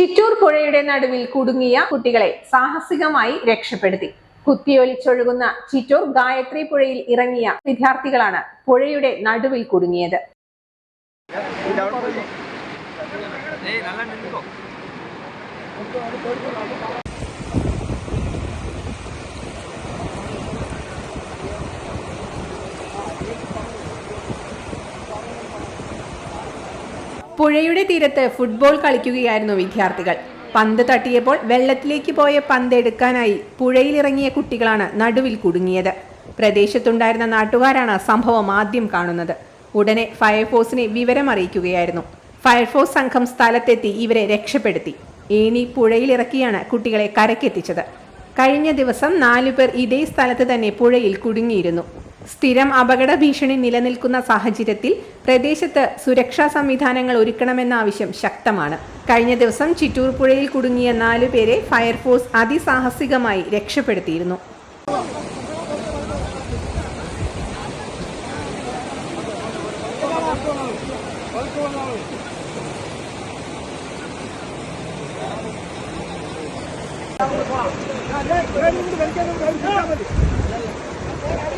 ചിറ്റൂർ പുഴയുടെ നടുവിൽ കുടുങ്ങിയ കുട്ടികളെ സാഹസികമായി രക്ഷപ്പെടുത്തി. കുത്തിയൊലിച്ചൊഴുകുന്ന ചിറ്റൂർ ഗായത്രി പുഴയിൽ ഇറങ്ങിയ വിദ്യാർത്ഥികളാണ് പുഴയുടെ നടുവിൽ കുടുങ്ങിയത്. ഏയ് നല്ല പുഴയുടെ തീരത്ത് ഫുട്ബോൾ കളിക്കുകയായിരുന്നു വിദ്യാർത്ഥികൾ. പന്ത് തട്ടിയപ്പോൾ വെള്ളത്തിലേക്ക് പോയ പന്ത് എടുക്കാനായി പുഴയിലിറങ്ങിയ കുട്ടികളാണ് നടുവിൽ കുടുങ്ങിയത്. പ്രദേശത്തുണ്ടായിരുന്ന നാട്ടുകാരാണ് സംഭവം ആദ്യം കാണുന്നത്. ഉടനെ ഫയർഫോഴ്സിനെ വിവരം അറിയിക്കുകയായിരുന്നു. ഫയർഫോഴ്സ് സംഘം സ്ഥലത്തെത്തി ഇവരെ രക്ഷപ്പെടുത്തി. ഏണി പുഴയിലിറക്കിയാണ് കുട്ടികളെ കരക്കെത്തിച്ചത് കഴിഞ്ഞ ദിവസം നാലുപേർ ഇതേ സ്ഥലത്ത് തന്നെ പുഴയിൽ കുടുങ്ങിയിരുന്നു. സ്ഥിരം അപകട ഭീഷണി നിലനിൽക്കുന്ന സാഹചര്യത്തിൽ പ്രദേശത്ത് സുരക്ഷാ സംവിധാനങ്ങൾ ഒരുക്കണമെന്ന ആവശ്യം ശക്തമാണ് കഴിഞ്ഞ ദിവസം ചിറ്റൂർ പുഴയിൽ കുടുങ്ങിയ നാലു പേരെ ഫയർഫോഴ്സ് അതിസാഹസികമായി രക്ഷപ്പെടുത്തിയിരുന്നു ¡Vamos!